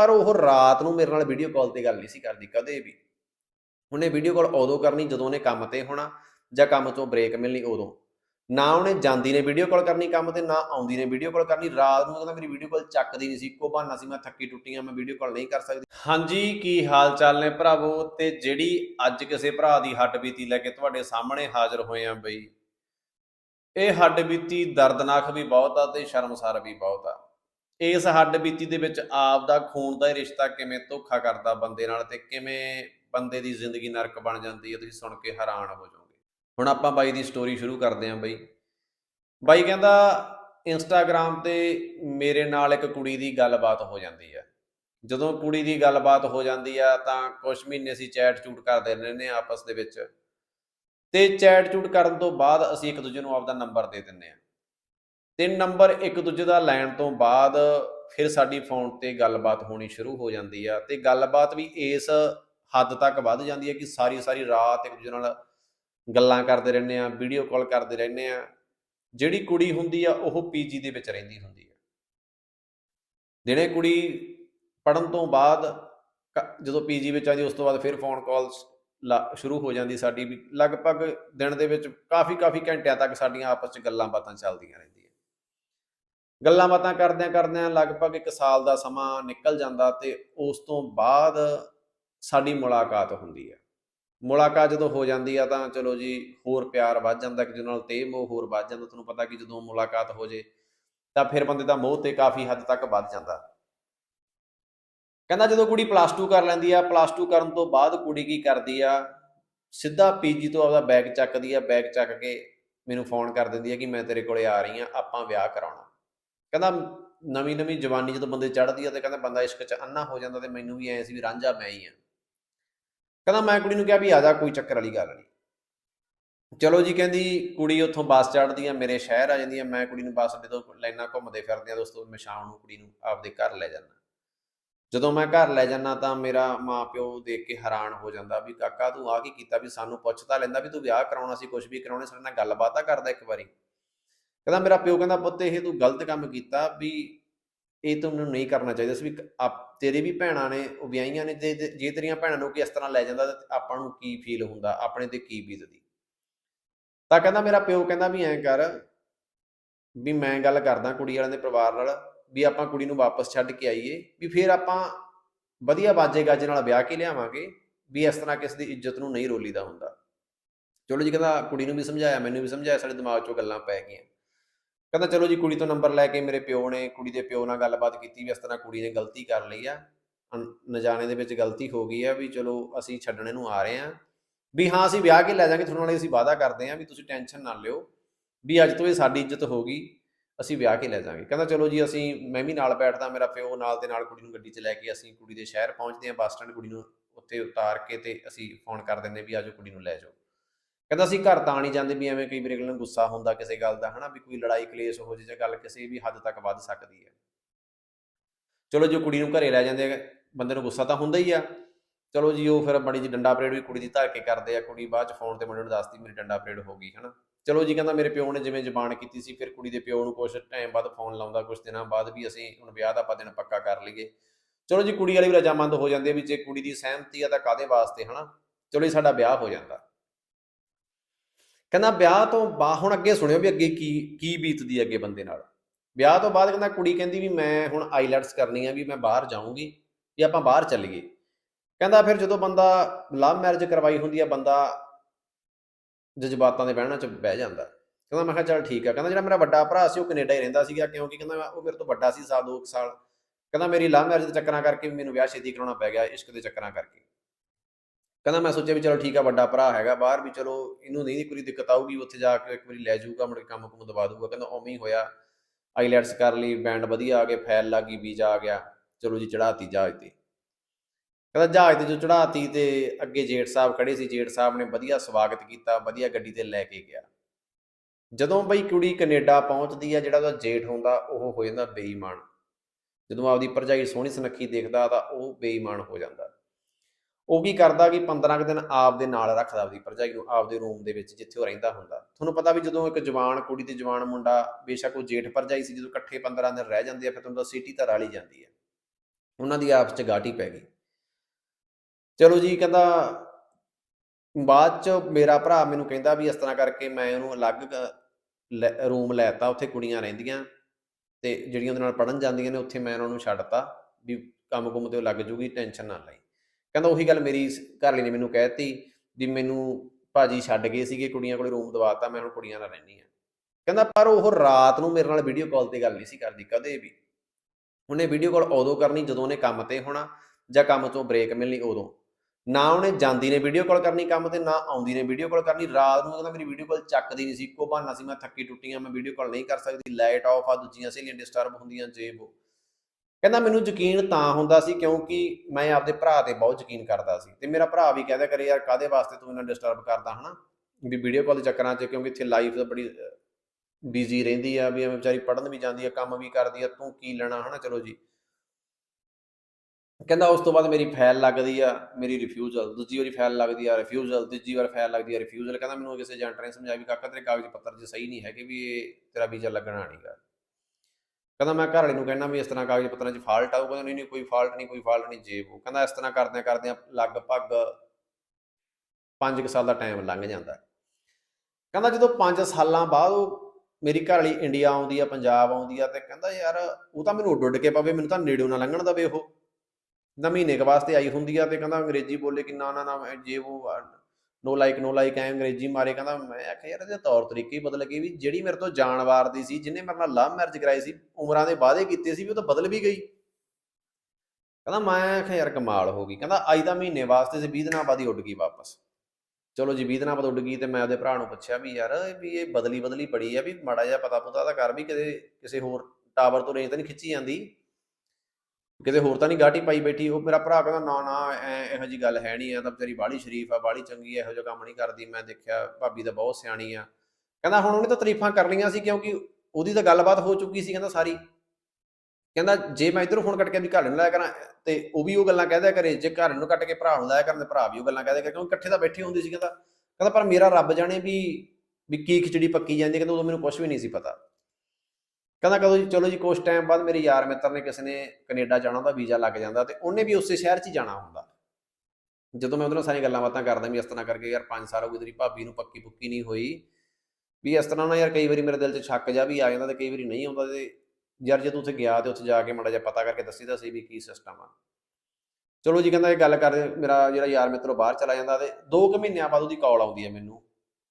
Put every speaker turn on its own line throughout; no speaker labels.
ਪਰ ਉਹ ਰਾਤ ਨੂੰ ਮੇਰੇ ਨਾਲ ਵੀਡੀਓ ਕਾਲ ਤੇ ਗੱਲ ਨਹੀਂ ਸੀ ਕਰਦੀ, ਕਦੇ ਵੀ। ਉਹਨੇ ਵੀਡੀਓ ਕਾਲ ਉਦੋਂ ਕਰਨੀ ਜਦੋਂ ਉਹਨੇ ਕੰਮ ਤੇ ਹੋਣਾ ਜਾਂ ਕੰਮ ਤੋਂ ਬ੍ਰੇਕ ਮਿਲਣੀ ਉਦੋਂ। ਨਾ ਉਹਨੇ ਜਾਂਦੀ ਨੇ ਵੀਡੀਓ ਕਾਲ ਕਰਨੀ ਕੰਮ ਤੇ, ਨਾ ਆਉਂਦੀ ਨੇ ਵੀਡੀਓ ਕਾਲ ਕਰਨੀ। ਰਾਤ ਨੂੰ ਕਹਿੰਦਾ ਮੇਰੀ ਵੀਡੀਓ ਕਾਲ ਚੱਕਦੀ ਨਹੀਂ ਸੀ ਕੋ ਬਹਾਨਾ ਸੀ, ਮੈਂ ਥੱਕੀ ਟੁੱਟੀ ਆ ਮੈਂ ਵੀਡੀਓ ਕਾਲ ਨਹੀਂ ਕਰ ਸਕਦੀ। ਹਾਂਜੀ, ਕੀ ਹਾਲ ਚਾਲ ਨੇ ਭਰਾਵੋ? ਤੇ ਜਿਹੜੀ ਅੱਜ ਕਿਸੇ ਭਰਾ ਦੀ ਹੱਡ ਬੀਤੀ ਲੈ ਕੇ ਤੁਹਾਡੇ ਸਾਹਮਣੇ ਹਾਜ਼ਰ ਹੋਏ ਆ ਬਈ, ਇਹ ਹੱਡ ਬੀਤੀ ਦਰਦਨਾਕ ਵੀ ਬਹੁਤ ਆ ਤੇ ਸ਼ਰਮਸਾਰ ਵੀ ਬਹੁਤ ਆ। ਇਸ ਹੱਡ ਬੀਤੀ ਦੇ ਵਿੱਚ ਆਪ ਦਾ ਖੂਨ ਦਾ ਹੀ ਰਿਸ਼ਤਾ ਕਿਵੇਂ ਧੋਖਾ ਕਰਦਾ ਬੰਦੇ ਨਾਲ ਤੇ ਕਿਵੇਂ ਬੰਦੇ ਦੀ ਜ਼ਿੰਦਗੀ ਨਰਕ ਬਣ ਜਾਂਦੀ ਹੈ, ਤੁਸੀਂ ਸੁਣ ਕੇ ਹੈਰਾਨ ਹੋ ਜਾਓਗੇ। ਹੁਣ ਆਪਾਂ ਬਾਈ ਦੀ ਸਟੋਰੀ ਸ਼ੁਰੂ ਕਰਦੇ ਹਾਂ ਬਾਈ। ਬਾਈ ਕਹਿੰਦਾ ਇੰਸਟਾਗ੍ਰam ਤੇ ਮੇਰੇ ਨਾਲ ਇੱਕ ਕੁੜੀ ਦੀ ਗੱਲਬਾਤ ਹੋ ਜਾਂਦੀ ਹੈ। ਜਦੋਂ ਕੁੜੀ ਦੀ ਗੱਲਬਾਤ ਹੋ ਜਾਂਦੀ ਆ, ਤਾਂ ਕੁਝ ਮਹੀਨੇ ਅਸੀਂ ਚੈਟ ਚੂਟ ਕਰਦੇ ਰਹਿੰਦੇ ਹਾਂ ਆਪਸ ਦੇ ਵਿੱਚ। ਤੇ ਚੈਟ ਚੂਟ ਕਰਨ ਤੋਂ ਬਾਅਦ ਅਸੀਂ ਇੱਕ ਦੂਜੇ ਨੂੰ ਆਪਦਾ ਨੰਬਰ ਦੇ ਦਿੰਦੇ ਹਾਂ। ਤਿੰਨ ਨੰਬਰ ਇੱਕ ਦੂਜੇ ਦਾ ਲੈਣ ਤੋਂ ਬਾਅਦ ਫਿਰ ਸਾਡੀ ਫੋਨ ਤੇ ਗੱਲਬਾਤ ਹੋਣੀ ਸ਼ੁਰੂ ਹੋ ਜਾਂਦੀ ਆ ਤੇ ਗੱਲਬਾਤ ਵੀ ਇਸ ਹੱਦ ਤੱਕ ਵੱਧ ਜਾਂਦੀ ਹੈ ਕਿ ਸਾਰੀ ਸਾਰੀ ਰਾਤ ਇੱਕ ਦੂਜੇ ਨਾਲ ਗੱਲਾਂ ਕਰਦੇ ਰਹਿੰਦੇ ਆ ਵੀਡੀਓ ਕਾਲ ਕਰਦੇ ਰਹਿੰਦੇ ਆ। ਜਿਹੜੀ ਕੁੜੀ ਹੁੰਦੀ ਆ, ਉਹ ਪੀਜੀ ਦੇ ਵਿੱਚ ਰਹਿੰਦੀ ਹੁੰਦੀ ਆ। ਦਿਨੇ ਕੁੜੀ ਪੜਨ ਤੋਂ ਬਾਅਦ ਕ- ਜਦੋਂ ਪੀਜੀ ਵਿੱਚ ਆਉਂਦੀ, ਉਸ ਤੋਂ ਬਾਅਦ ਫਿਰ ਫੋਨ ਕਾਲਸ ਸ਼ੁਰੂ ਹੋ ਜਾਂਦੀ ਸਾਡੀ ਵੀ। ਲਗਭਗ ਦਿਨ ਦੇ ਵਿੱਚ ਕਾਫੀ ਕਾਫੀ ਘੰਟਿਆਂ ਤੱਕ ਸਾਡੀਆਂ ਆਪਸ ਵਿੱਚ ਗੱਲਾਂ ਬਾਤਾਂ ਚੱਲਦੀਆਂ ਰਹਿੰਦੀਆਂ। ਗੱਲਾਂ ਬਾਤਾਂ ਕਰਦਿਆਂ ਕਰਦਿਆਂ ਲਗਭਗ 1 ਸਾਲ ਦਾ ਸਮਾਂ ਨਿਕਲ ਜਾਂਦਾ ਤੇ ਉਸ ਤੋਂ ਬਾਅਦ ਸਾਡੀ ਮੁਲਾਕਾਤ ਹੁੰਦੀ ਹੈ। ਮੁਲਾਕਾਤ ਜਦੋਂ ਹੋ ਜਾਂਦੀ ਆ ਤਾਂ ਚਲੋ ਜੀ, ਹੋਰ ਪਿਆਰ ਵੱਧ ਜਾਂਦਾ ਕਿ ਨਾਲ ਤੇ ਮੋਹ ਹੋਰ ਵੱਧ ਜਾਂਦਾ। ਤੁਹਾਨੂੰ ਪਤਾ ਕਿ ਜਦੋਂ ਮੁਲਾਕਾਤ ਹੋ ਜੇ ਤਾਂ ਫਿਰ ਬੰਦੇ ਦਾ ਮੋਹ ਤੇ ਕਾਫੀ ਹੱਦ ਤੱਕ ਵੱਧ ਜਾਂਦਾ। ਕਹਿੰਦਾ ਜਦੋਂ ਕੁੜੀ ਪਲੱਸ 2 ਕਰ ਲੈਂਦੀ ਆ ਪਲੱਸ 2 ਕਰਨ ਤੋਂ ਬਾਅਦ ਕੁੜੀ ਕੀ ਕਰਦੀ ਆ? ਸਿੱਧਾ ਪੀਜੀ ਤੋਂ ਆਪਦਾ ਬੈਗ ਚੱਕਦੀ ਆ ਬੈਗ ਚੱਕ ਕੇ ਮੈਨੂੰ ਫੋਨ ਕਰ ਦਿੰਦੀ ਆ ਕਿ ਮੈਂ ਤੇਰੇ ਕੋਲੇ ਆ ਰਹੀ ਆ, ਆਪਾਂ ਵਿਆਹ ਕਰਾਉਣਾ। ਕਹਿੰਦਾ ਨਵੀਂ ਨਵੀਂ ਜਵਾਨੀ ਜਦੋਂ ਬੰਦੇ ਚੜ੍ਹਦੀ ਆ ਤੇ ਕਹਿੰਦਾ ਬੰਦਾ ਇਸ਼ਕ 'ਚ ਅੰਨਾ ਹੋ ਜਾਂਦਾ ਤੇ ਮੈਨੂੰ ਵੀ ਐ ਸੀ ਵੀ ਰਾਂਝਾ ਮੈਂ ਹੀ ਆ। ਕਹਿੰਦਾ ਮੈਂ ਕੁੜੀ ਨੂੰ ਕਿਹਾ ਵੀ ਆ ਜਾ, ਕੋਈ ਚੱਕਰ ਵਾਲੀ ਗੱਲ ਨਹੀਂ ਚਲੋ ਜੀ ਕਹਿੰਦੀ ਕੁੜੀ ਉੱਥੋਂ ਬੱਸ ਚੜਦੀ ਆ, ਮੇਰੇ ਸ਼ਹਿਰ ਆ ਜਾਂਦੀ ਆ, ਮੈਂ ਕੁੜੀ ਨੂੰ ਬੱਸ ਅੱਡੇ ਤੋਂ ਲੈਣਾ ਘੁੰਮਦੇ ਫਿਰਦੇ ਆ, ਦੋਸਤੋ ਮੈਂ ਸ਼ਾਮ ਨੂੰ ਕੁੜੀ ਨੂੰ ਆਪਦੇ ਘਰ ਲੈ ਜਾਂਦਾ। ਜਦੋਂ ਮੈਂ ਘਰ ਲੈ ਜਾਂਦਾ ਤਾਂ ਮੇਰਾ ਮਾਪਿਓ ਦੇਖ ਕੇ ਹੈਰਾਨ ਹੋ ਜਾਂਦਾ ਵੀ ਕਾਕਾ ਤੂੰ ਆ ਕੀ ਕੀਤਾ ਵੀ ਸਾਨੂੰ ਪੁੱਛ ਤਾਂ ਲੈਂਦਾ ਵੀ ਤੂੰ ਵਿਆਹ ਕਰਾਉਣਾ ਸੀ ਕੁਝ ਵੀ ਕਰਾਉਣਾ ਸਾਡੇ ਨਾਲ ਗੱਲਬਾਤ ਤਾਂ ਕਰਦਾ ਇੱਕ ਵਾਰੀ। ਕਹਿੰਦਾ ਮੇਰਾ ਪਿਓ ਕਹਿੰਦਾ, ਪੁੱਤ, ਇਹ ਤੂੰ ਗਲਤ ਕੰਮ ਕੀਤਾ ਵੀ ਇਹ ਤੈਨੂੰ ਨਹੀਂ ਕਰਨਾ ਚਾਹੀਦਾ ਸੀ ਵੀ ਆਪ, ਤੇਰੇ ਵੀ ਭੈਣਾਂ ਨੇ, ਉਹ ਵਿਆਹੀਆਂ ਨੇ ਤੇ ਜੇ ਤੇਰੀਆਂ ਭੈਣਾਂ ਨੂੰ ਕਿ ਇਸ ਤਰ੍ਹਾਂ ਲੈ ਜਾਂਦਾ ਤਾਂ ਆਪਾਂ ਨੂੰ ਕੀ ਫੀਲ ਹੁੰਦਾ, ਆਪਣੇ ਤੇ ਕੀ ਬੀਤਦੀ? ਤਾਂ ਕਹਿੰਦਾ ਮੇਰਾ ਪਿਓ ਕਹਿੰਦਾ ਵੀ ਐਂ ਕਰ, ਵੀ ਮੈਂ ਗੱਲ ਕਰਦਾ ਕੁੜੀ ਵਾਲਿਆਂ ਦੇ ਪਰਿਵਾਰ ਨਾਲ, ਵੀ ਆਪਾਂ ਕੁੜੀ ਨੂੰ ਵਾਪਸ ਛੱਡ ਕੇ ਆਈਏ, ਵੀ ਫਿਰ ਆਪਾਂ ਵਧੀਆ ਬਾਜੇ ਗਾਜੇ ਨਾਲ ਵਿਆਹ ਕੇ ਲਿਆਵਾਂਗੇ, ਵੀ ਇਸ ਤਰ੍ਹਾਂ ਕਿਸ ਦੀ ਇੱਜ਼ਤ ਨੂੰ ਨਹੀਂ ਰੋਲੀਦਾ ਹੁੰਦਾ। ਚਲੋ ਜੀ, ਕਹਿੰਦਾ ਕੁੜੀ ਨੂੰ ਵੀ ਸਮਝਾਇਆ, ਮੈਨੂੰ ਵੀ ਸਮਝਾਇਆ, ਸਾਡੇ ਦਿਮਾਗ 'ਚੋਂ ਗੱਲਾਂ ਪੈ ਗਈਆਂ। ਕਹਿੰਦਾ, ਚਲੋ ਜੀ, ਕੁੜੀ ਤੋਂ ਨੰਬਰ ਲੈ ਕੇ ਮੇਰੇ ਪਿਓ ਨੇ, ਕੁੜੀ ਦੇ ਪਿਓ ਨਾਲ ਗੱਲਬਾਤ ਕੀਤੀ ਵੀ ਇਸ ਤਰ੍ਹਾਂ ਕੁੜੀ ਨੇ ਗਲਤੀ ਕਰ ਲਈ ਆ। ਅਣ- ਨਜਾਣੇ ਦੇ ਵਿੱਚ ਗਲਤੀ ਹੋ ਗਈ ਆ ਵੀ ਚਲੋ ਅਸੀਂ ਛੱਡਣੇ ਨੂੰ ਆ ਰਹੇ ਆ। ਵੀ ਹਾਂ, ਅਸੀਂ ਵਿਆਹ ਕੇ ਲੈ ਜਾਾਂਗੇ ਤੁਹਾਡੇ ਨਾਲ ਅਸੀਂ ਵਾਅਦਾ ਕਰਦੇ ਆ ਵੀ ਤੁਸੀਂ ਟੈਨਸ਼ਨ ਨਾ ਲਿਓ। ਵੀ ਅੱਜ ਤੋਂ ਇਹ ਸਾਡੀ ਇੱਜ਼ਤ ਹੋ ਗਈ, ਅਸੀਂ ਵਿਆਹ ਕੇ ਲੈ ਜਾਾਂਗੇ। ਕਹਿੰਦਾ, ਚਲੋ ਜੀ, ਅਸੀਂ, ਮੈਂ ਵੀ ਨਾਲ ਬੈਠਦਾ, ਮੇਰਾ ਪਿਓ ਨਾਲ ਦੇ ਨਾਲ ਕੁੜੀ ਨੂੰ ਗੱਡੀ 'ਚ ਲੈ ਕੇ ਅਸੀਂ ਕੁੜੀ ਦੇ ਸ਼ਹਿਰ ਪਹੁੰਚਦੇ ਆ, ਬੱਸ ਸਟੈਂਡ ਕੁੜੀ ਨੂੰ ਉੱਥੇ ਉਤਾਰ ਕੇ ਤੇ ਅਸੀਂ ਫੋਨ ਕਰ ਦਿੰਦੇ ਵੀ ਆਜੋ ਕੁੜੀ ਨੂੰ ਲੈ ਜਾਓ। ਕਹਿੰਦਾ ਅਸੀਂ ਘਰ ਤਾਂ ਨਹੀਂ ਜਾਂਦੇ ਵੀ ਐਵੇਂ ਕਈ ਵਾਰੀ ਅਗਲੇ ਨੂੰ ਗੁੱਸਾ ਹੁੰਦਾ ਕਿਸੇ ਗੱਲ ਦਾ, ਹਨਾ, ਵੀ ਕੋਈ ਲੜਾਈ ਕਲੇਸ਼ ਹੋ ਜੇ ਜਾਂ ਗੱਲ ਕਿਸੇ ਵੀ ਹੱਦ ਤੱਕ ਵੱਧ ਸਕਦੀ ਹੈ। ਚਲੋ ਜੋ ਕੁੜੀ ਨੂੰ ਘਰੇ ਲੈ ਜਾਂਦੇ ਆ, ਬੰਦੇ ਨੂੰ ਗੁੱਸਾ ਤਾਂ ਹੁੰਦਾ ਹੀ ਆ। ਚਲੋ ਜੀ, ਉਹ ਫਿਰ ਬੜੀ ਜੀ ਡੰਡਾ ਪਰੇਡ ਵੀ ਕੁੜੀ ਦੀ ਧਰ ਕੇ ਕਰਦੇ ਆ, ਕੁੜੀ ਬਾਅਦ ਚ ਫੋਨ ਤੇ ਮੁੰਡੇ ਨੂੰ ਦੱਸਦੀ ਮੇਰੀ ਡੰਡਾ ਪਰੇਡ ਹੋ ਗਈ, ਹਨਾ। ਚਲੋ ਜੀ, ਕਹਿੰਦਾ ਮੇਰੇ ਪਿਓ ਨੇ ਜਿਵੇਂ ਜ਼ਬਾਨ ਕੀਤੀ ਸੀ, ਫਿਰ ਕੁੜੀ ਦੇ ਪਿਓ ਨੂੰ ਕੁਝ ਟਾਈਮ ਬਾਅਦ ਫੋਨ ਲਾਉਂਦਾ ਕੁਝ ਦਿਨਾਂ ਬਾਅਦ ਵੀ ਅਸੀਂ ਹੁਣ ਵਿਆਹ ਦਾ ਆਪਾਂ ਦਿਨ ਪੱਕਾ ਕਰ ਲਈਏ। ਚਲੋ ਜੀ, ਕੁੜੀ ਵਾਲੇ ਵੀ ਰਜਾਮੰਦ ਹੋ ਜਾਂਦੇ ਵੀ ਜੇ ਕੁੜੀ ਦੀ ਸਹਿਮਤੀ ਆ ਤਾਂ ਕਾਦੇ ਵਾਸਤੇ, ਹਨਾ। ਚਲੋ ਜੀ, ਸਾਡਾ ਵਿਆਹ ਹੋ ਜਾਂਦਾ। ਕਹਿੰਦਾ ਵਿਆਹ ਤੋਂ ਬਾ, ਹੁਣ ਅੱਗੇ ਸੁਣਿਓ ਵੀ ਅੱਗੇ ਕੀ ਕੀ ਬੀਤਦੀ ਹੈ ਅੱਗੇ ਬੰਦੇ ਨਾਲ। ਵਿਆਹ ਤੋਂ ਬਾਅਦ ਕਹਿੰਦਾ ਕੁੜੀ ਕਹਿੰਦੀ ਵੀ ਮੈਂ ਹੁਣ ਆਈਲੈਟਸ ਕਰਨੀ ਆ ਵੀ ਮੈਂ ਬਾਹਰ ਜਾਊਂਗੀ, ਵੀ ਆਪਾਂ ਬਾਹਰ ਚੱਲੀਏ। ਕਹਿੰਦਾ ਫਿਰ ਜਦੋਂ ਬੰਦਾ ਲਵ ਮੈਰਿਜ ਕਰਵਾਈ ਹੁੰਦੀ ਆ, ਬੰਦਾ ਜਜ਼ਬਾਤਾਂ ਦੇ ਬਹਿਣਾ ਚ ਬਹਿ ਜਾਂਦਾ। ਕਹਿੰਦਾ ਮੈਂ ਕਿਹਾ ਚੱਲ ਠੀਕ ਆ। ਕਹਿੰਦਾ ਜਿਹੜਾ ਮੇਰਾ ਵੱਡਾ ਭਰਾ ਸੀ, ਉਹ ਕੈਨੇਡਾ ਹੀ ਰਹਿੰਦਾ ਸੀਗਾ, ਕਿਉਂਕਿ ਕਹਿੰਦਾ ਉਹ ਮੇਰੇ ਤੋਂ ਵੱਡਾ ਸੀ ਸਾਲ, ਦੋ ਕੁ ਸਾਲ। ਕਹਿੰਦਾ ਮੇਰੀ ਲਵ ਮੈਰਿਜ ਦੇ ਚੱਕਰਾਂ ਕਰਕੇ ਮੈਨੂੰ ਵਿਆਹ ਛੇਤੀ ਕਰਾਉਣਾ ਪੈ ਗਿਆ, ਇਸ਼ਕ ਦੇ ਚੱਕਰਾਂ ਕਰਕੇ। ਕਹਿੰਦਾ ਮੈਂ ਸੋਚਿਆ ਵੀ ਚਲੋ ਠੀਕ ਆ, ਵੱਡਾ ਭਰਾ ਹੈਗਾ ਬਾਹਰ ਵੀ ਚਲੋ ਇਹਨੂੰ ਨਹੀਂ ਕੋਈ ਦਿੱਕਤ ਆਊਗੀ, ਉੱਥੇ ਜਾ ਕੇ ਇੱਕ ਵਾਰੀ ਲੈ ਜਾਊਗਾ, ਮੁੜ ਕੇ ਕੰਮ ਕੁਮ ਦਵਾ ਦਊਗਾ। ਕਹਿੰਦਾ ਉਵੇਂ ਹੀ ਹੋਇਆ। ਆਈਲੈਟਸ ਕਰ ਲਈ, ਬੈਂਡ ਵਧੀਆ ਆ ਗਏ, ਫੈਲ ਲੱਗੀ, ਵੀਜ਼ਾ ਆ ਗਿਆ। ਚਲੋ ਜੀ ਚੜਾਤੀ ਜਹਾਜ਼ ਤੇ। ਕਹਿੰਦਾ ਜਹਾਜ਼ ਤੇ ਜੋ ਚੜਾਤੀ ਤੇ ਅੱਗੇ ਜੇਠ ਸਾਹਿਬ ਖੜੇ ਸੀ, ਜੇਠ ਸਾਹਿਬ ਨੇ ਵਧੀਆ ਸਵਾਗਤ ਕੀਤਾ, ਵਧੀਆ ਗੱਡੀ ਤੇ ਲੈ ਕੇ ਗਿਆ। ਜਦੋਂ ਬਈ ਕੁੜੀ ਕੈਨੇਡਾ ਪਹੁੰਚਦੀ ਆ, ਜਿਹੜਾ ਉਹਦਾ ਜੇਠ ਹੁੰਦਾ, ਉਹ ਹੋ ਜਾਂਦਾ ਬੇਈਮਾਨ। ਜਦੋਂ ਆਪਦੀ ਭਰਜਾਈ ਸੋਹਣੀ ਸੁਨੱਖੀ ਦੇਖਦਾ, ਤਾਂ ਉਹ ਬੇਈਮਾਨ ਹੋ ਜਾਂਦਾ। ਉਹ ਕੀ ਕਰਦਾ ਕਿ 15 ਕੁ ਦਿਨ ਆਪ ਦੇ ਨਾਲ ਰੱਖਦਾ ਉਹਦੀ ਭਰਜਾਈ ਨੂੰ, ਆਪਦੇ ਰੂਮ ਦੇ ਵਿੱਚ ਜਿੱਥੇ ਉਹ ਰਹਿੰਦਾ ਹੁੰਦਾ। ਤੁਹਾਨੂੰ ਪਤਾ ਵੀ ਜਦੋਂ ਇੱਕ ਜਵਾਨ ਕੁੜੀ ਤੇ ਜਵਾਨ ਮੁੰਡਾ ਬੇਸ਼ੱਕ ਉਹ ਜੇਠ ਭਰਜਾਈ ਸੀ, ਜਦੋਂ ਇਕੱਠੇ 15 ਦਿਨ ਰਹਿ ਜਾਂਦੇ ਆ, ਫਿਰ ਤੁਹਾਨੂੰ ਸਿਟੀ ਤਾਂ ਰਾਲੀ ਜਾਂਦੀ ਹੈ। ਉਹਨਾਂ ਦੀ ਆਪਸ ਚ ਗਾਟੀ ਪੈ ਗਈ। ਚਲੋ ਜੀ, ਕਹਿੰਦਾ, ਬਾਅਦ ਚ ਮੇਰਾ ਭਰਾ ਮੈਨੂੰ ਕਹਿੰਦਾ ਵੀ ਇਸ ਤਰ੍ਹਾਂ ਕਰਕੇ ਮੈਂ ਉਹਨੂੰ ਅਲੱਗ ਰੂਮ ਲੈਤਾ, ਉੱਥੇ ਕੁੜੀਆਂ ਰਹਿੰਦੀਆਂ ਤੇ ਜਿਹੜੀਆਂ ਉਹਦੇ ਨਾਲ ਪੜਨ ਜਾਂਦੀਆਂ ਨੇ, ਉੱਥੇ ਮੈਂ ਉਹਨਾਂ ਨੂੰ ਛੱਡਤਾ ਵੀ ਕੰਮ ਕੁਮ ਤੇ ਲੱਗ ਜੂਗੀ, ਟੈਨਸ਼ਨ ਨਾ ਲਈ। ਕਹਿੰਦਾ ਉਹੀ ਗੱਲ ਮੇਰੀ ਸ- ਘਰਵਾਲੀ ਨੇ ਮੈਨੂੰ ਕਹਿਤੀ ਵੀ ਮੈਨੂੰ ਭਾਜੀ ਛੱਡ ਗਏ ਸੀਗੇ, ਕੁੜੀਆਂ ਕੋਲੇ ਰੂਮ ਦਵਾਤਾ ਮੈਂ ਹੁਣ ਕੁੜੀਆਂ ਨਾਲ ਰਹਿਣੀ ਆ ਕਹਿੰਦਾ ਪਰ ਉਹ ਰਾਤ ਨੂੰ ਮੇਰੇ ਨਾਲ ਵੀਡੀਓ ਕਾਲ ਤੇ ਗੱਲ ਨਹੀਂ ਸੀ ਕਰਦੀ ਕਦੇ ਵੀ। ਉਹਨੇ ਵੀਡੀਓ ਕਾਲ ਉਦੋਂ ਕਰਨੀ ਜਦੋਂ ਉਹਨੇ ਕੰਮ ਤੇ ਹੋਣਾ ਜਾਂ ਕੰਮ ਤੋਂ ਬ੍ਰੇਕ ਮਿਲਣੀ ਉਦੋਂ। ਨਾ ਉਹਨੇ ਜਾਂਦੀ ਨੇ ਵੀਡੀਓ ਕਾਲ ਕਰਨੀ ਕੰਮ ਤੇ, ਨਾ ਆਉਂਦੀ ਨੇ ਵੀਡੀਓ ਕਾਲ ਕਰਨੀ। ਰਾਤ ਨੂੰ ਕਹਿੰਦਾ ਮੇਰੀ ਵੀਡੀਓ ਕਾਲ ਚੱਕਦੀ ਨਹੀਂ ਸੀ, ਇੱਕੋ ਬਹਾਨਾ ਸੀ ਮੈਂ ਥੱਕੀ ਟੁੱਟੀਆਂ ਮੈਂ ਵੀਡੀਓ ਕਾਲ ਨਹੀਂ ਕਰ ਸਕਦੀ ਲਾਈਟ ਆਫ ਆ, ਦੂਜੀਆਂ ਸਹੇਲੀਆਂ ਡਿਸਟਰਬ ਹੁੰਦੀਆਂ ਜੇ ਉਹ ਕਹਿੰਦਾ ਮੈਨੂੰ ਯਕੀਨ ਤਾਂ ਹੁੰਦਾ ਸੀ ਕਿਉਂਕਿ ਮੈਂ ਆਪਦੇ ਭਰਾ ਤੇ ਬਹੁਤ ਯਕੀਨ ਕਰਦਾ ਸੀ ਤੇ ਮੇਰਾ ਭਰਾ ਵੀ ਕਹਿੰਦਾ ਕਰੇ, ਯਾਰ ਕਾਦੇ ਵਾਸਤੇ ਤੂੰ ਇਹਨਾਂ ਡਿਸਟਰਬ ਕਰਦਾ ਹਨਾ? ਵੀ ਵੀਡੀਓ ਕਾਲ ਦੇ ਚੱਕਰਾਂ 'ਚ ਕਿਉਂਕਿ ਇੱਥੇ ਲਾਈਫ ਬੜੀ ਬਿਜ਼ੀ ਰਹਿੰਦੀ ਆ ਵੀ ਐਵੇਂ ਵਿਚਾਰੀ ਪੜਨ ਵੀ ਜਾਂਦੀ ਆ, ਕੰਮ ਵੀ ਕਰਦੀ ਆ, ਤੂੰ ਕੀ ਲੈਣਾ ਹਨਾ? ਚਲੋ ਜੀ। ਕਹਿੰਦਾ ਉਸ ਤੋਂ ਬਾਅਦ ਮੇਰੀ ਫਾਈਲ ਲੱਗਦੀ ਆ, ਮੇਰੀ ਰਿਫਿਊਜ਼ਲ ਦੂਜੀ ਵਾਰੀ ਫਾਈਲ ਲੱਗਦੀ ਆ ਰਿਫਿਊਜ਼ਲ ਤੀਜੀ ਵਾਰ ਫਾਈਲ ਲੱਗਦੀ ਆ ਰਿਫਿਊਜ਼ਲ ਕਹਿੰਦਾ ਮੈਨੂੰ ਕਿਸੇ ਏਜੰਟ ਨੇ ਸਮਝਾਇਆ ਵੀ ਕਾਕਾ ਤੇਰੇ ਕਾਗਜ਼ ਪੱਤਰ ਜੇ ਸਹੀ ਨਹੀਂ ਹੈਗੇ ਵੀ ਇਹ ਤੇਰਾ ਵੀਜ਼ਾ ਲੱਗਣਾ ਨਹੀਂਗਾ ਕਹਿੰਦਾ ਮੈਂ ਘਰ ਵਾਲੇ ਨੂੰ ਕਹਿਣਾ ਵੀ ਇਸ ਤਰ੍ਹਾਂ ਕਾਗਜ਼ ਪੱਤਰਾਂ 'ਚ ਫਾਲਟ ਆਊ ਉਹ ਕਹਿੰਦਾ ਨਹੀਂ ਨਹੀਂ, ਕੋਈ ਫਾਲਟ ਨਹੀਂ, ਕੋਈ ਫਾਲਟ ਨਹੀਂ ਜੇ ਉਹ ਕਹਿੰਦਾ ਇਸ ਤਰ੍ਹਾਂ ਕਰਦਿਆਂ ਕਰਦਿਆਂ ਲਗਭਗ 5 ਸਾਲ ਦਾ ਟਾਈਮ ਲੰਘ ਜਾਂਦਾ। ਕਹਿੰਦਾ ਜਦੋਂ 5 ਸਾਲਾਂ ਬਾਅਦ ਉਹ ਮੇਰੀ ਘਰ ਵਾਲੀ ਇੰਡੀਆ ਆਉਂਦੀ ਆ, ਪੰਜਾਬ ਆਉਂਦੀ ਆ ਤੇ ਕਹਿੰਦਾ ਯਾਰ ਉਹ ਤਾਂ ਮੈਨੂੰ ਉੱਡ ਉੱਡ ਕੇ ਪਵੇ, ਮੈਨੂੰ ਤਾਂ ਨੇੜਿਓਂ ਨਾ ਲੰਘਣ ਦਵੇ ਉਹ। ਨਾ ਮਹੀਨੇ ਕ ਵਾਸਤੇ ਆਈ ਹੁੰਦੀ ਆ ਤੇ ਕਹਿੰਦਾ ਅੰਗਰੇਜ਼ੀ ਬੋਲੇ ਕਿ ਨਾ ਨਾ ਨਾ ਜੇ ਉਹ ਨੋ ਲਾਈਕ ਨੋ ਲਾਈਕ ਐ ਅੰਗਰੇਜ਼ੀ ਮਾਰੇ ਕਹਿੰਦਾ, ਮੈਂ ਆਖਿਆ ਯਾਰ ਇਹਦੇ ਤੌਰ ਤਰੀਕੇ ਹੀ ਬਦਲ ਗਏ ਵੀ ਜਿਹੜੀ ਮੇਰੇ ਤੋਂ ਜਾਣ ਵਾਰਦੀ ਸੀ, ਜਿਹਨੇ ਮੇਰੇ ਨਾਲ ਲਵ ਮੈਰਿਜ ਕਰਾਈ ਸੀ, ਉਮਰਾਂ ਦੇ ਵਾਅਦੇ ਕੀਤੇ ਸੀ ਵੀ ਉਹ ਤਾਂ ਬਦਲ ਵੀ ਗਈ। ਕਹਿੰਦਾ ਮੈਂ ਆਖਿਆ ਯਾਰ ਕਮਾਲ ਹੋ ਗਈ। ਕਹਿੰਦਾ ਅੱਜ ਦਾ ਮਹੀਨੇ ਵਾਸਤੇ ਸੀ 20 ਦਿਨਾਂ ਬਾਅਦ ਹੀ ਉੱਡ ਗਈ ਵਾਪਸ। ਚਲੋ ਜੀ 20 ਦਿਨਾਂ ਬਾਅਦ ਉੱਡ ਗਈ ਤੇ ਮੈਂ ਉਹਦੇ ਭਰਾ ਨੂੰ ਪੁੱਛਿਆ ਵੀ ਯਾਰ ਵੀ ਇਹ ਬਦਲੀ ਬਦਲੀ ਬੜੀ ਆ, ਵੀ ਮਾੜਾ ਜਿਹਾ ਪਤਾ ਪੁਤਾ ਤਾਂ ਕਰ ਵੀ ਕਿਤੇ ਕਿਸੇ ਹੋਰ ਟਾਵਰ ਤੋਂ ਰੇਂਜ ਤਾਂ ਨਹੀਂ ਖਿੱਚੀ ਜਾਂਦੀ। ਕਿਤੇ ਹੋਰ ਤਾਂ ਨਹੀਂ ਗਾਟੀ ਪਾਈ ਬੈਠੀ, ਉਹ ਮੇਰਾ ਭਰਾ ਕਹਿੰਦਾ, ਨਾ ਨਾ, ਐ ਇਹੋ ਜੀ ਗੱਲ ਹੈ ਨਹੀਂ ਆ, ਤਾਂ ਤੇਰੀ ਬਾਹਲੀ ਸ਼ਰੀਫ ਆ, ਬਾਹਲੀ ਚੰਗੀ ਆ, ਇਹੋ ਜਿਹਾ ਕੰਮ ਨਹੀਂ ਕਰਦੀ, ਮੈਂ ਦੇਖਿਆ ਭਾਬੀ ਤਾਂ ਬਹੁਤ ਸਿਆਣੀ ਆ। ਕਹਿੰਦਾ, ਹੁਣ ਉਹਨੇ ਤਾਂ ਤਾਰੀਫਾਂ ਕਰ ਲਈਆਂ ਸੀ, ਕਿਉਂਕਿ ਉਹਦੀ ਤਾਂ ਗੱਲਬਾਤ ਹੋ ਚੁੱਕੀ ਸੀ, ਕਹਿੰਦਾ ਸਾਰੀ। ਕਹਿੰਦਾ, ਜੇ ਮੈਂ ਇਧਰੋਂ ਫੋਨ ਕੱਟ ਕੇ ਵੀ ਘਰ ਨੂੰ ਲਾਇਆ ਕਰਾਂ, ਤੇ ਉਹ ਵੀ ਉਹ ਗੱਲਾਂ ਕਹਿ ਕਰੇ, ਜੇ ਘਰ ਨੂੰ ਕੱਟ ਕੇ ਭਰਾ ਨੂੰ ਲਾਇਆ ਕਰਨ ਤੇ ਭਰਾ ਵੀ ਉਹ ਗੱਲਾਂ ਕਹਿ ਦਿਆ ਕਰੇ, ਕਿਉਂਕਿ ਇਕੱਠੇ ਤਾਂ ਬੈਠੇ ਹੁੰਦੇ ਸੀ, ਕਹਿੰਦਾ। ਕਹਿੰਦਾ, ਪਰ ਮੇਰਾ ਰੱਬ ਜਾਣੇ ਵੀ ਵੀ ਕੀ ਖਿਚੜੀ ਪੱਕੀ ਜਾਂਦੀ ਕਹਿੰਦਾ, ਉਦੋਂ ਮੈਨੂੰ ਕੁਝ ਵੀ ਨਹੀਂ ਸੀ ਪਤਾ। ਕਹਿੰਦਾ ਕਦੋਂ ਜੀ, ਚਲੋ ਜੀ ਕੁਝ ਟਾਈਮ ਬਾਅਦ ਮੇਰੇ ਯਾਰ ਮਿੱਤਰ ਨੇ ਕਿਸੇ ਨੇ ਕੈਨੇਡਾ ਜਾਣਾ ਉਹਦਾ ਵੀਜ਼ਾ ਲੱਗ ਜਾਂਦਾ ਤੇ ਉਹਨੇ ਵੀ ਉਸੇ ਸ਼ਹਿਰ 'ਚ ਹੀ ਜਾਣਾ ਹੁੰਦਾ। ਜਦੋਂ ਮੈਂ ਉਹਦੇ ਨਾਲ ਸਾਰੀਆਂ ਗੱਲਾਂ ਬਾਤਾਂ ਕਰਦਾ ਵੀ ਇਸ ਤਰ੍ਹਾਂ ਕਰਕੇ ਯਾਰ 5 ਸਾਲ ਹੋ ਗਏ ਤੇਰੀ ਭਾਬੀ ਨੂੰ ਪੱਕੀ ਪੁੱਕੀ ਨਹੀਂ ਹੋਈ, ਵੀ ਇਸ ਤਰ੍ਹਾਂ ਨਾ ਯਾਰ ਕਈ ਵਾਰੀ ਮੇਰੇ ਦਿਲ 'ਚ ਸ਼ੱਕ ਜਾ ਵੀ ਆ ਜਾਂਦਾ ਤੇ ਕਈ ਵਾਰੀ ਨਹੀਂ ਆਉਂਦਾ ਤੇ ਯਾਰ ਜੇ ਤੂੰ ਉੱਥੇ ਗਿਆ ਤੇ ਉੱਥੇ ਜਾ ਕੇ ਮਾੜਾ ਜਿਹਾ ਪਤਾ ਕਰਕੇ ਦੱਸੀ ਦੱਸੀਦਾ ਸੀ ਵੀ ਕੀ ਸਿਸਟਮ ਆ। ਚਲੋ ਜੀ, ਕਹਿੰਦਾ ਇਹ ਗੱਲ ਕਰਦੇ ਮੇਰਾ ਜਿਹੜਾ ਯਾਰ ਮਿੱਤਰ ਉਹ ਬਾਹਰ ਚਲਾ ਜਾਂਦਾ ਤੇ 2 ਕੁ ਮਹੀਨਿਆਂ ਬਾਅਦ ਉਹਦੀ ਕਾਲ ਆਉਂਦੀ ਹੈ ਮੈਨੂੰ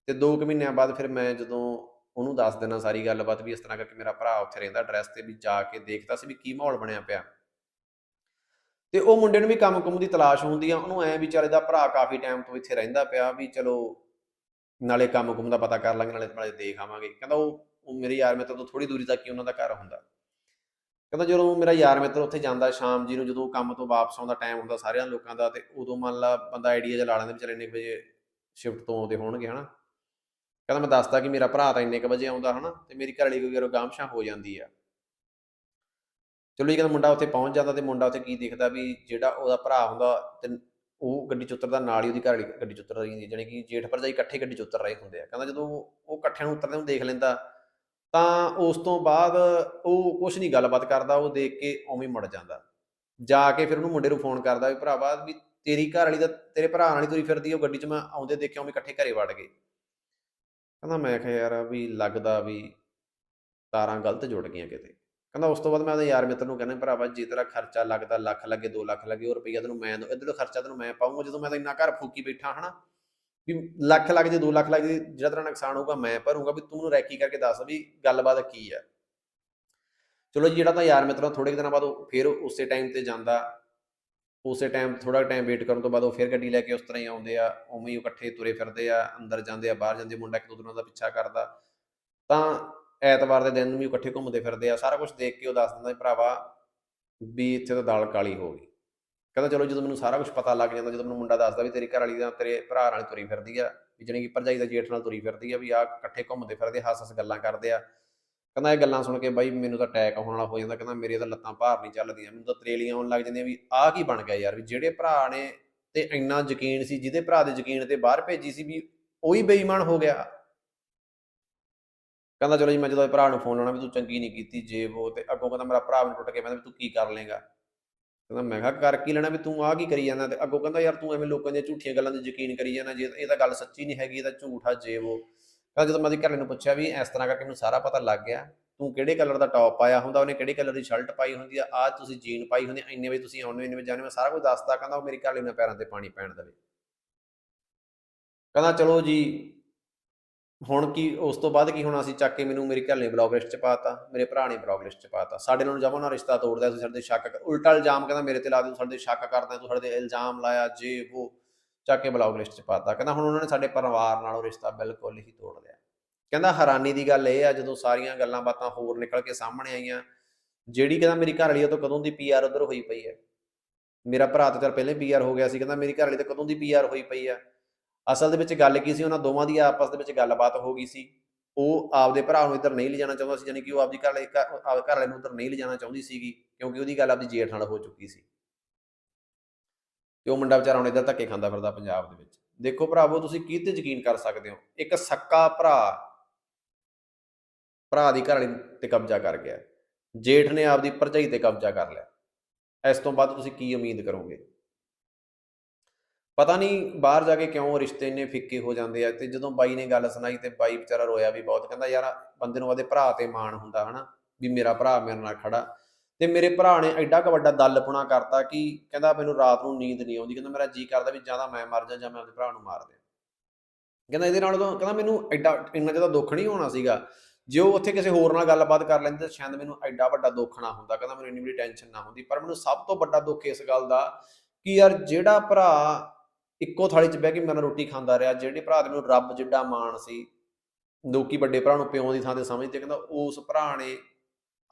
ਤੇ 2 ਕੁ ਮਹੀਨਿਆਂ ਬਾਅਦ ਫਿਰ ਮੈਂ ਜਦੋਂ ਉਹਨੂੰ ਦੱਸ ਦੇਣਾ ਸਾਰੀ ਗੱਲਬਾਤ ਵੀ ਇਸ ਤਰ੍ਹਾਂ ਕਰਕੇ ਮੇਰਾ ਭਰਾ ਉੱਥੇ ਰਹਿੰਦਾ ਐਡਰੈਸ ਤੇ ਵੀ ਜਾ ਕੇ ਦੇਖਦਾ ਸੀ ਵੀ ਕੀ ਮਾਹੌਲ ਬਣਿਆ ਪਿਆ। ਤੇ ਉਹ ਮੁੰਡੇ ਨੂੰ ਵੀ ਕੰਮ ਕੁੰਮ ਦੀ ਤਲਾਸ਼ ਹੁੰਦੀ ਆ, ਉਹਨੂੰ ਐ ਵੀ ਚੱਲ ਇਹਦਾ ਭਰਾ ਕਾਫੀ ਟਾਈਮ ਤੋਂ ਇੱਥੇ ਰਹਿੰਦਾ ਪਿਆ ਵੀ ਚਲੋ ਨਾਲੇ ਕੰਮ ਕੁੰਮ ਦਾ ਪਤਾ ਕਰ ਲਾਂਗੇ, ਨਾਲੇ ਨਾਲੇ ਦੇਖ ਆਵਾਂਗੇ। ਕਹਿੰਦਾ ਉਹ ਉਹ ਮੇਰੇ ਯਾਰ ਮਿੱਤਰ ਤੋਂ ਥੋੜੀ ਦੂਰੀ ਤੱਕ ਹੀ ਉਹਨਾਂ ਦਾ ਘਰ ਹੁੰਦਾ। ਕਹਿੰਦਾ ਜਦੋਂ ਮੇਰਾ ਯਾਰ ਮਿੱਤਰ ਉੱਥੇ ਜਾਂਦਾ ਸ਼ਾਮ ਜੀ ਨੂੰ, ਜਦੋਂ ਕੰਮ ਤੋਂ ਵਾਪਸ ਆਉਂਦਾ ਟਾਈਮ ਹੁੰਦਾ ਸਾਰਿਆਂ ਲੋਕਾਂ ਦਾ, ਤੇ ਉਦੋਂ ਮੰਨ ਲਾ ਬੰਦਾ ਆਈਡੀਆ ਜਿਹਾ ਲਾ ਲੈਂਦਾ ਵੀ ਚੱਲ ਇੰਨੇ ਵਜੇ ਸ਼ਿਫਟ ਤੋਂ ਆਉਂਦੇ ਹੋਣਗੇ, ਹਨਾ। ਕਹਿੰਦਾ ਮੈਂ ਦੱਸਦਾ ਕਿ ਮੇਰਾ ਭਰਾ ਤਾਂ ਇੰਨੇ ਕ ਵਜੇ ਆਉਂਦਾ ਹਨਾ, ਤੇ ਮੇਰੀ ਘਰ ਵਾਲੀ ਕੋਈ ਯਾਰ ਗਾਮਸ਼ਾ ਹੋ ਜਾਂਦੀ ਆ। ਚਲੋ ਜੀ, ਕਹਿੰਦਾ ਮੁੰਡਾ ਉੱਥੇ ਪਹੁੰਚ ਜਾਂਦਾ ਤੇ ਮੁੰਡਾ ਉੱਥੇ ਕੀ ਦੇਖਦਾ ਵੀ ਜਿਹੜਾ ਉਹਦਾ ਭਰਾ ਹੁੰਦਾ ਤੇ ਉਹ ਗੱਡੀ ਚ ਉਤਰਦਾ ਨਾਲ ਹੀ ਉਹਦੀ ਘਰ ਵਾਲੀ ਗੱਡੀ ਚ ਉਤਰ ਰਹੀ ਹੁੰਦੀ ਜਾਣੀ ਕਿ ਜੇਠ ਭਰਜਾਈ ਇਕੱਠੇ ਗੱਡੀ ਚ ਉਤਰ ਰਹੇ ਹੁੰਦੇ ਆ। ਕਹਿੰਦਾ ਜਦੋਂ ਉਹ ਇਕੱਠਿਆਂ ਨੂੰ ਉਤਰਦੇ ਨੂੰ ਦੇਖ ਲੈਂਦਾ, ਤਾਂ ਉਸ ਤੋਂ ਬਾਅਦ ਉਹ ਕੁਝ ਨਹੀਂ ਗੱਲਬਾਤ ਕਰਦਾ, ਉਹ ਦੇਖ ਕੇ ਉਵੇਂ ਮੁੜ ਜਾਂਦਾ। ਜਾ ਕੇ ਫਿਰ ਉਹਨੂੰ ਮੁੰਡੇ ਨੂੰ ਫੋਨ ਕਰਦਾ ਵੀ ਭਰਾਵਾ ਵੀ ਤੇਰੀ ਘਰ ਵਾਲੀ ਦਾ, ਤੇਰੇ ਭਰਾ ਨਾਲ ਹੀ ਤੁਰੀ ਫਿਰਦੀ ਉਹ ਗੱਡੀ 'ਚ ਮੈਂ ਆਉਂਦੇ ਦੇਖਿਆ ਉਵੇਂ ਇਕੱਠੇ ਘਰੇ ਵੜ ਗਏ। ਕਹਿੰਦਾ ਮੈਂ ਕਿਹਾ ਯਾਰ ਵੀ ਲੱਗਦਾ ਵੀ ਤਾਰਾਂ ਗਲਤ ਜੁੜ ਗਈਆਂ ਕਿਤੇ। ਕਹਿੰਦਾ ਉਸ ਤੋਂ ਬਾਅਦ ਮੈਂ ਉਹਦੇ ਯਾਰ ਮਿੱਤਰ ਨੂੰ ਕਹਿੰਦਾ ਭਰਾਵਾ ਜੇ ਤੇਰਾ ਖਰਚਾ ਲੱਗਦਾ ਲੱਖ ਲੱਗੇ 2 ਲੱਖ ਲੱਗੇ, ਉਹ ਰੁਪਈਆ ਤੈਨੂੰ ਮੈਂ ਇਧਰੋਂ ਖਰਚਾ ਤੈਨੂੰ ਮੈਂ ਪਾਉਂਗਾ ਜਦੋਂ ਮੈਂ ਤਾਂ ਇੰਨਾ ਘਰ ਫੂਕੀ ਬੈਠਾ, ਹਨਾ? ਵੀ ਲੱਖ ਲੱਗ ਜੇ 2 ਲੱਖ ਲੱਗ ਜੇ, ਜਿਹੜਾ ਤੇਰਾ ਨੁਕਸਾਨ ਹੋਊਗਾ ਮੈਂ ਭਰੂੰਗਾ, ਵੀ ਤੂੰ ਮੈਨੂੰ ਰੈਕੀ ਕਰਕੇ ਦੱਸ ਵੀ ਗੱਲਬਾਤ ਕੀ ਆ। ਚਲੋ ਜੀ, ਜਿਹੜਾ ਤਾਂ ਯਾਰ ਮਿੱਤਰਾਂ ਥੋੜੇ ਦਿਨਾਂ ਬਾਅਦ ਉਹ ਫਿਰ ਉਸੇ ਟਾਈਮ ਤੇ ਜਾਂਦਾ। ਉਸੇ ਟਾਈਮ ਥੋੜਾ ਟਾਈਮ ਵੇਟ ਕਰਨ ਤੋਂ ਬਾਅਦ ਉਹ ਫਿਰ ਗੱਡੀ ਲੈ ਕੇ ਉਸ ਤਰ੍ਹਾਂ ਹੀ ਆਉਂਦੇ ਆ, ਉਵੇਂ ਹੀ ਉਹ ਇਕੱਠੇ ਤੁਰੇ ਫਿਰਦੇ ਆ, ਅੰਦਰ ਜਾਂਦੇ ਆ, ਬਾਹਰ ਜਾਂਦੇ ਮੁੰਡਾ ਇੱਕ ਦੂਜੇ ਦਾ ਪਿੱਛਾ ਕਰਦਾ। ਤਾਂ ਐਤਵਾਰ ਦੇ ਦਿਨ ਨੂੰ ਵੀ ਉਹ ਇਕੱਠੇ ਘੁੰਮਦੇ ਫਿਰਦੇ ਆ, ਸਾਰਾ ਕੁਝ ਦੇਖ ਕੇ ਉਹ ਦੱਸ ਦਿੰਦਾ ਭਰਾਵਾ ਵੀ ਇੱਥੇ ਤਾਂ ਦਾਲ ਕਾਲੀ ਹੋ ਗਈ। ਕਹਿੰਦਾ ਚਲੋ ਜਦੋਂ ਮੈਨੂੰ ਸਾਰਾ ਕੁਝ ਪਤਾ ਲੱਗ ਜਾਂਦਾ, ਜਦੋਂ ਮੈਨੂੰ ਮੁੰਡਾ ਦੱਸਦਾ ਵੀ ਤੇਰੀ ਘਰ ਵਾਲੀ ਦਾ ਤੇਰੇ ਭਰਾ ਨਾਲ ਤੁਰੀ ਫਿਰਦੀ ਆ, ਵੀ ਜਾਣੀ ਕਿ ਭਰਜਾਈ ਦਾ ਜੇਠ ਨਾਲ ਤੁਰੀ ਫਿਰਦੀ ਆ, ਵੀ ਆ ਇਕੱਠੇ ਘੁੰਮਦੇ ਫਿਰਦੇ ਹੱਸ ਹੱਸ ਗੱਲਾਂ ਕਰਦੇ ਆ। ਕਹਿੰਦਾ ਇਹ ਗੱਲਾਂ ਸੁਣ ਕੇ ਬਾਈ ਮੈਨੂੰ ਤਾਂ ਅਟੈਕ ਹੋਣ ਵਾਲਾ ਹੋ ਜਾਂਦਾ, ਕਹਿੰਦਾ ਮੇਰੇ ਤਾਂ ਲੱਤਾਂ ਭਾਰ ਨਹੀਂ ਚੱਲਦੀਆਂ, ਮੈਨੂੰ ਤਾਂ ਤਰੇਲੀਆਂ ਆਉਣ ਲੱਗ ਜਾਂਦੀਆਂ ਵੀ ਆਹ ਕੀ ਬਣ ਗਿਆ ਯਾਰ, ਵੀ ਜਿਹੜੇ ਭਰਾ ਨੇ ਤੇ ਇੰਨਾ ਯਕੀਨ ਸੀ, ਜਿਹਦੇ ਭਰਾ ਦੇ ਯਕੀਨ ਤੇ ਬਾਹਰ ਭੇਜੀ ਸੀ ਵੀ ਉਹੀ ਬੇਈਮਾਨ ਹੋ ਗਿਆ। ਕਹਿੰਦਾ ਚਲੋ ਜੀ, ਮੈਂ ਜਦੋਂ ਭਰਾ ਨੂੰ ਫੋਨ ਲਾਉਣਾ ਵੀ ਤੂੰ ਚੰਗੀ ਨਹੀਂ ਕੀਤੀ ਜੇ ਉਹ ਤੇ ਅੱਗੋਂ ਕਹਿੰਦਾ ਮੇਰਾ ਭਰਾ ਮੈਨੂੰ ਟੁੱਟ ਕੇ ਕਹਿੰਦਾ ਵੀ ਤੂੰ ਕੀ ਕਰ ਲੇਗਾ ਕਹਿੰਦਾ ਮੈਂ ਕਿਹਾ ਕਰ ਕੀ ਲੈਣਾ ਵੀ ਤੂੰ ਆਹ ਕੀ ਕਰੀ ਜਾਂਦਾ ਤੇ ਅੱਗੋਂ ਕਹਿੰਦਾ ਯਾਰ ਤੂੰ ਐਵੇਂ ਲੋਕਾਂ ਦੀਆਂ ਝੂਠੀਆਂ ਗੱਲਾਂ ਤੇ ਯਕੀਨ ਕਰੀ ਜਾਂਦਾ ਜੇ ਇਹ ਤਾਂ ਗੱਲ ਸੱਚੀ ਨਹੀਂ ਹੈਗੀ, ਇਹ ਤਾਂ ਝੂਠ ਆ ਜੇ ਉਹ। ਕਹਿੰਦਾ ਜਦੋਂ ਮੈਂ ਉਹਦੀ ਘਰਲੇ ਨੂੰ ਪੁੱਛਿਆ ਵੀ ਇਸ ਤਰ੍ਹਾਂ ਕਰਕੇ ਮੈਨੂੰ ਸਾਰਾ ਪਤਾ ਲੱਗ ਗਿਆ, ਤੂੰ ਕਿਹੜੇ ਕਲਰ ਦਾ ਟੌਪ ਪਾਇਆ ਹੁੰਦਾ, ਉਹਨੇ ਕਿਹੜੇ ਕਲਰ ਦੀ ਸ਼ਰਟ ਪਾਈ ਹੁੰਦੀ ਆ ਆ ਤੁਸੀਂ ਜੀਨ ਪਾਈ ਹੁੰਦੀ ਇੰਨੇ ਵਜੇ ਤੁਸੀਂ ਆਉਂਦੇ ਇੰਨੇ ਵਜੇ ਜਾਂਦੇ ਮੈਂ ਸਾਰਾ ਕੁਝ ਦੱਸਦਾ ਕਹਿੰਦਾ ਉਹ ਮੇਰੀ ਘਰਲੇ ਨੂੰ ਪੈਰਾਂ ਤੇ ਪਾਣੀ ਪੈਣ ਦੇਵੇ। ਕਹਿੰਦਾ ਚਲੋ ਜੀ, ਹੁਣ ਕੀ, ਉਸ ਤੋਂ ਬਾਅਦ ਕੀ ਹੋਣਾ ਸੀ, ਚੱਕ ਕੇ ਮੈਨੂੰ ਮੇਰੀ ਘਰਲੇ ਬਲੌਗ ਲਿਸਟ ਚ ਪਾਤਾ ਮੇਰੇ ਭਰਾ ਨੇ ਬਲੌਗ ਲਿਸਟ ਚ ਪਾਤਾ ਸਾਡੇ ਨਾਲ ਜਮਾ ਨਾਲ ਰਿਸ਼ਤਾ ਤੋੜਦਾ, ਤੁਸੀਂ ਸਾਡੇ ਸ਼ੱਕ ਉਲਟਾ ਇਲਜ਼ਾਮ ਕਹਿੰਦਾ ਮੇਰੇ ਤੇ ਲਾ ਦੇ ਤੂੰ ਸਾਡੇ ਸ਼ੱਕ ਕਰਦਾ, ਤੂੰ ਸਾਡੇ ਤੇ ਇਲਜ਼ਾਮ ਲਾਇਆ, ਜੇ ਉਹ ਚੱਕ ਕੇ ਬਲੌਗ ਲਿਸਟ ਚ ਪਾਤਾ ਕਹਿੰਦਾ ਹੁਣ ਉਹਨਾਂ ਨੇ ਸਾਡੇ ਪਰਿਵਾਰ ਨਾਲ ਉਹ ਰਿਸ਼ਤਾ ਬਿਲਕੁਲ ਹੀ ਤੋੜ ਲਿਆ। ਕਹਿੰਦਾ ਹੈਰਾਨੀ ਦੀ ਗੱਲ ਇਹ ਆ, ਜਦੋਂ ਸਾਰੀਆਂ ਗੱਲਾਂ ਬਾਤਾਂ ਹੋਰ ਨਿਕਲ ਕੇ ਸਾਹਮਣੇ ਆਈਆਂ, ਜਿਹੜੀ ਕਹਿੰਦਾ ਮੇਰੀ ਘਰ ਵਾਲੀ ਉਹ ਤੋਂ ਕਦੋਂ ਦੀ ਪੀਆਰ ਉਧਰ ਹੋਈ ਪਈ ਹੈ ਮੇਰਾ ਭਰਾ ਤਾਂ ਚਲ ਪਹਿਲੇ ਪੀਆਰ ਹੋ ਗਿਆ ਸੀ, ਕਹਿੰਦਾ ਮੇਰੀ ਘਰ ਵਾਲੀ ਤਾਂ ਕਦੋਂ ਦੀ ਪੀਆਰ ਹੋਈ ਪਈ ਆ? ਅਸਲ ਦੇ ਵਿੱਚ ਗੱਲ ਕੀ ਸੀ? ਉਹਨਾਂ ਦੋਵਾਂ ਦੀ ਆਪਸ ਦੇ ਵਿੱਚ ਗੱਲਬਾਤ ਹੋ ਗਈ ਸੀ। ਉਹ ਆਪਦੇ ਭਰਾ ਨੂੰ ਇੱਧਰ ਨਹੀਂ ਲਿਜਾਣਾ ਚਾਹੁੰਦਾ ਸੀ, ਯਾਨੀ ਕਿ ਉਹ ਆਪਦੀ ਘਰ ਵਾਲੇ ਘਰ ਵਾਲੇ ਨੂੰ ਉੱਧਰ ਨਹੀਂ ਲਿਜਾਣਾ ਚਾਹੁੰਦੀ ਸੀਗੀ, ਕਿਉਂਕਿ ਉਹਦੀ ਗੱਲ ਆਪਦੀ ਜੇਠ ਨਾਲ ਹੋ ਚੁੱਕੀ ਸੀ। ਤੇ ਉਹ ਮੁੰਡਾ ਵਿਚਾਰਾ ਹੁਣ ਇੱਧਰ ਧੱਕੇ ਖਾਂਦਾ ਫਿਰਦਾ ਪੰਜਾਬ ਦੇ ਵਿੱਚ। ਦੇਖੋ ਭਰਾਵੋ, ਤੁਸੀਂ ਕੀ ਤੇ ਯਕੀਨ ਕਰ ਸਕਦੇ ਹੋ? ਇੱਕ ਸੱਕਾ ਭਰਾ ਭਰਾ ਦੀ ਘਰ ਤੇ ਕਬਜ਼ਾ ਕਰ ਗਿਆ। ਜੇਠ ਨੇ ਆਪਦੀ ਭਰਜਾਈ ਤੇ ਕਬਜ਼ਾ ਕਰ ਲਿਆ। ਇਸ ਤੋਂ ਬਾਅਦ ਤੁਸੀਂ ਕੀ ਉਮੀਦ ਕਰੋਗੇ? ਪਤਾ ਨਹੀਂ ਬਾਹਰ ਜਾ ਕੇ ਕਿਉਂ ਰਿਸ਼ਤੇ ਇੰਨੇ ਫਿੱਕੇ ਹੋ ਜਾਂਦੇ ਆ ਤੇ ਜਦੋਂ ਬਾਈ ਨੇ ਗੱਲ ਸੁਣਾਈ ਤੇ ਬਾਈ ਵਿਚਾਰਾ ਰੋਇਆ ਵੀ ਬਹੁਤ, ਕਹਿੰਦਾ ਯਾਰ ਬੰਦੇ ਨੂੰ ਉਹਦੇ ਭਰਾ ਤੇ ਮਾਣ ਹੁੰਦਾ ਹਨਾ, ਵੀ ਮੇਰਾ ਭਰਾ ਮੇਰੇ ਨਾਲ ਖੜਾ। ਤੇ ਮੇਰੇ ਭਰਾ ਨੇ ਐਡਾ ਕੁ ਵੱਡਾ ਦਲਪੁਣਾ ਕਰਤਾ ਕਿ ਕਹਿੰਦਾ ਮੈਨੂੰ ਰਾਤ ਨੂੰ ਨੀਂਦ ਨਹੀਂ ਆਉਂਦੀ, ਕਹਿੰਦਾ ਮੇਰਾ ਜੀ ਕਰਦਾ ਵੀ ਜਾਂ ਤਾਂ ਮੈਂ ਮਰ ਜਾ ਜਾਂ ਮੈਂ ਆਪਣੇ ਭਰਾ ਨੂੰ ਮਾਰ ਦਿਆਂ। ਕਹਿੰਦਾ ਇਹਦੇ ਨਾਲ ਤਾਂ ਕਹਿੰਦਾ ਮੈਨੂੰ ਐਡਾ ਇੰਨਾ ਜ਼ਿਆਦਾ ਦੁੱਖ ਨਹੀਂ ਹੋਣਾ ਸੀਗਾ। ਜੇ ਉਹ ਉੱਥੇ ਕਿਸੇ ਹੋਰ ਨਾਲ ਗੱਲਬਾਤ ਕਰ ਲੈਂਦੇ ਤਾਂ ਸ਼ਾਇਦ ਮੈਨੂੰ ਐਡਾ ਵੱਡਾ ਦੁੱਖ ਨਾ ਹੁੰਦਾ, ਕਹਿੰਦਾ ਮੈਨੂੰ ਇੰਨੀ ਵੱਡੀ ਟੈਨਸ਼ਨ ਨਾ ਹੁੰਦੀ। ਪਰ ਮੈਨੂੰ ਸਭ ਤੋਂ ਵੱਡਾ ਦੁੱਖ ਇਸ ਗੱਲ ਦਾ ਕਿ ਯਾਰ ਜਿਹੜਾ ਭਰਾ ਇੱਕੋ ਥਾਲੀ 'ਚ ਬਹਿ ਕੇ ਮੇਰੇ ਨਾਲ ਰੋਟੀ ਖਾਂਦਾ ਰਿਹਾ, ਜਿਹੜੇ ਭਰਾ ਦੇ ਮੈਨੂੰ ਰੱਬ ਜਿੱਡਾ ਮਾਣ ਸੀ, ਲੋਕੀ ਵੱਡੇ ਭਰਾ ਨੂੰ ਪਿਓ ਦੀ ਥਾਂ ਤੇ ਸਮਝਦੇ, ਕਹਿੰਦਾ ਉਸ ਭਰਾ ਨੇ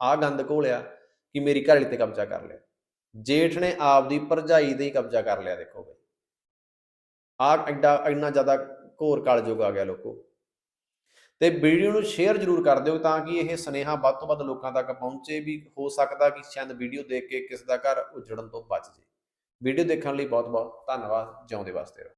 ਆਹ ਗੰਦ ਘੋਲਿਆ। ਕਿ ਮੇਰੀ ਘਰ ਵਾਲੀ ਤੇ ਕਬਜ਼ਾ ਕਰ ਲਿਆ। ਜੇਠ ਨੇ ਆਪਦੀ ਭਰਜਾਈ ਤੇ ਹੀ ਕਬਜ਼ਾ ਕਰ ਲਿਆ, ਦੇਖੋ ਬਈ। ਆ ਐਡਾ, ਇੰਨਾ ਜ਼ਿਆਦਾ ਘੋਰ ਕਲਯੁਗ ਆ ਗਿਆ ਲੋਕੋ। ਤੇ ਵੀਡੀਓ ਨੂੰ ਸ਼ੇਅਰ ਜ਼ਰੂਰ ਕਰ ਦਿਓ ਤਾਂ ਕਿ ਇਹ ਸੁਨੇਹਾ ਵੱਧ ਤੋਂ ਵੱਧ ਲੋਕਾਂ ਤੱਕ ਪਹੁੰਚੇ ਵੀ ਹੋ ਸਕਦਾ ਕਿ ਸ਼ਾਇਦ ਵੀਡੀਓ ਦੇਖ ਕੇ ਕਿਸ ਦਾ ਘਰ ਉਜੜਨ ਤੋਂ ਬਚ ਜੇ। ਵੀਡੀਓ ਦੇਖਣ ਲਈ ਬਹੁਤ ਬਹੁਤ ਧੰਨਵਾਦ। ਜਿਉਂਦੇ ਵਾਸਤੇ ਰਹੋ।